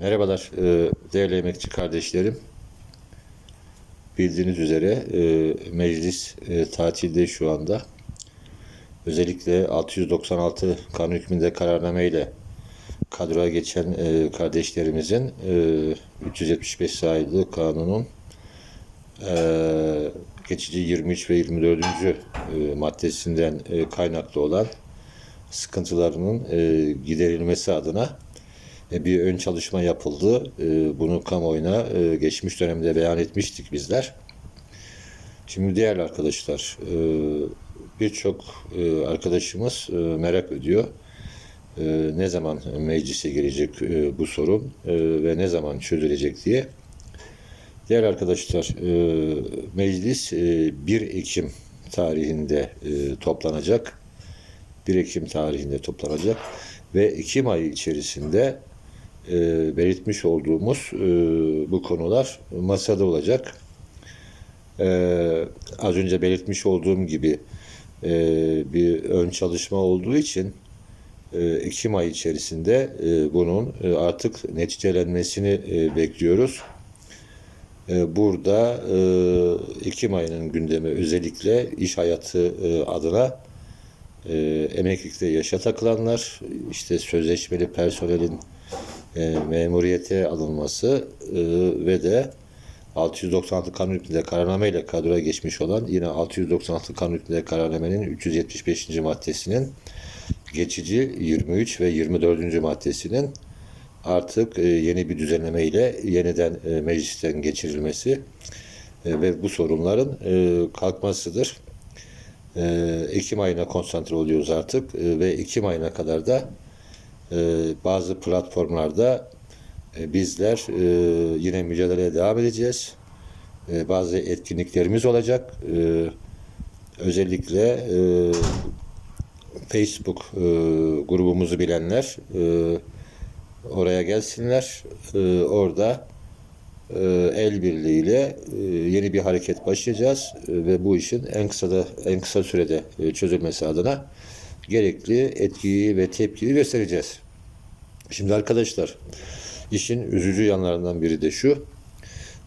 Merhabalar e, değerli emekçi kardeşlerim. Bildiğiniz üzere e, meclis e, tatilde şu anda. Özellikle 696 kanun hükmünde kararname ile kadroya geçen e, kardeşlerimizin e, 375 sayılı kanunun geçici 23 ve 24. E, maddesinden kaynaklı olan sıkıntılarının giderilmesi adına bir ön çalışma yapıldı. E, Bunu kamuoyuna e, geçmiş dönemde beyan etmiştik bizler. Şimdi değerli arkadaşlar, e, birçok e, arkadaşımız e, merak ediyor. E, Ne zaman meclise gelecek e, bu sorun e, ve ne zaman çözülecek diye. Değerli arkadaşlar, e, meclis e, 1 Ekim tarihinde e, toplanacak. 1 Ekim tarihinde toplanacak ve Ekim ayı içerisinde e, belirtmiş olduğumuz e, bu konular masada olacak. E, az önce belirtmiş olduğum gibi e, bir ön çalışma olduğu için e, Ekim ayı içerisinde e, bunun e, artık neticelenmesini e, bekliyoruz. E, Burada e, Ekim ayının gündemi özellikle iş hayatı e, adına e, emeklilikte yaşa takılanlar, işte sözleşmeli personelin e, memuriyete alınması e, ve de 696 kanun hükmünde kararname ile kadroya geçmiş olan yine 696 kanun hükmünde kararnamenin 375. maddesinin geçici 23 ve 24. maddesinin artık e, yeni bir düzenleme ile yeniden e, meclisten geçirilmesi e, ve bu sorunların e, kalkmasıdır. E, Ekim ayına konsantre oluyoruz artık e, ve Ekim ayına kadar da bazı platformlarda e, bizler e, yine mücadeleye devam edeceğiz. E, bazı etkinliklerimiz olacak. Özellikle Facebook grubumuzu bilenler oraya gelsinler. Orada el birliğiyle yeni bir hareket başlayacağız ve bu işin en kısa da en kısa sürede çözülmesi adına gerekli etkiyi ve tepkiyi göstereceğiz. Şimdi arkadaşlar işin üzücü yanlarından biri de şu.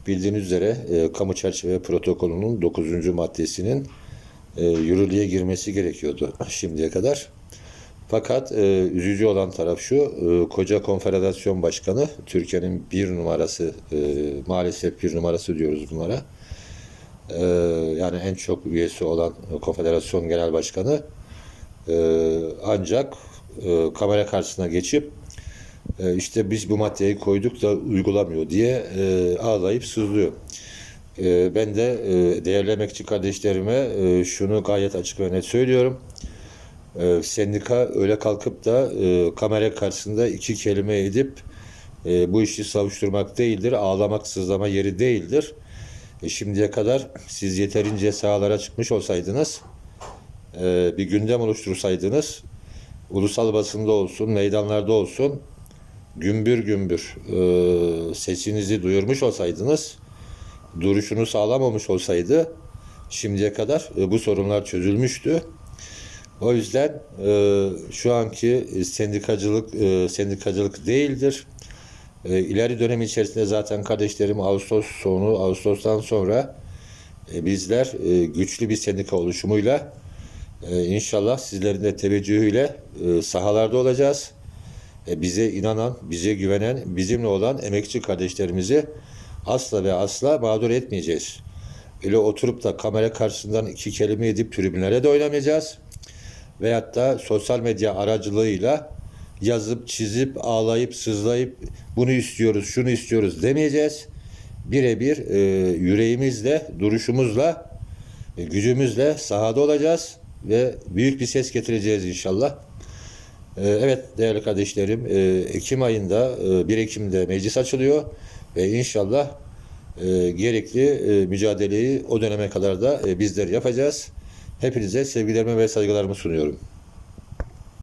Bildiğiniz üzere e, kamu çerçeve protokolünün 9. maddesinin e, yürürlüğe girmesi gerekiyordu şimdiye kadar. Fakat e, üzücü olan taraf şu, e, Koca Konfederasyon Başkanı, Türkiye'nin bir numarası, e, maalesef bir numarası diyoruz bunlara. E, yani en çok üyesi olan Konfederasyon Genel Başkanı e, ancak e, kamera karşısına geçip e, işte biz bu maddeyi koyduk da uygulamıyor diye e, ağlayıp sızlıyor. E, ben de e, değerli emekçi kardeşlerime e, şunu gayet açık ve net söylüyorum. E, sendika öyle kalkıp da e, kamera karşısında iki kelime edip e, bu işi savuşturmak değildir, ağlamak, sızlama yeri değildir. E, şimdiye kadar siz yeterince sahalara çıkmış olsaydınız, e, bir gündem oluştursaydınız, ulusal basında olsun, meydanlarda olsun, gümbür gümbür e, sesinizi duyurmuş olsaydınız, duruşunu sağlamamış olsaydı, şimdiye kadar e, bu sorunlar çözülmüştü. O yüzden e, şu anki sendikacılık e, sendikacılık değildir. E, ileri dönem içerisinde zaten kardeşlerim Ağustos sonu Ağustos'tan sonra e, bizler e, güçlü bir sendika oluşumuyla e, inşallah sizlerin de teveccühüyle e, sahalarda olacağız. E, bize inanan, bize güvenen, bizimle olan emekçi kardeşlerimizi asla ve asla mağdur etmeyeceğiz. Öyle oturup da kamera karşısından iki kelime edip tribünlere de oynamayacağız veyahut da sosyal medya aracılığıyla yazıp çizip ağlayıp sızlayıp bunu istiyoruz şunu istiyoruz demeyeceğiz. Birebir e, yüreğimizle duruşumuzla e, gücümüzle sahada olacağız ve büyük bir ses getireceğiz inşallah. E, evet değerli kardeşlerim e, Ekim ayında e, 1 Ekim'de meclis açılıyor ve inşallah e, gerekli e, mücadeleyi o döneme kadar da e, bizler yapacağız. Hepinize sevgilerimi ve saygılarımı sunuyorum.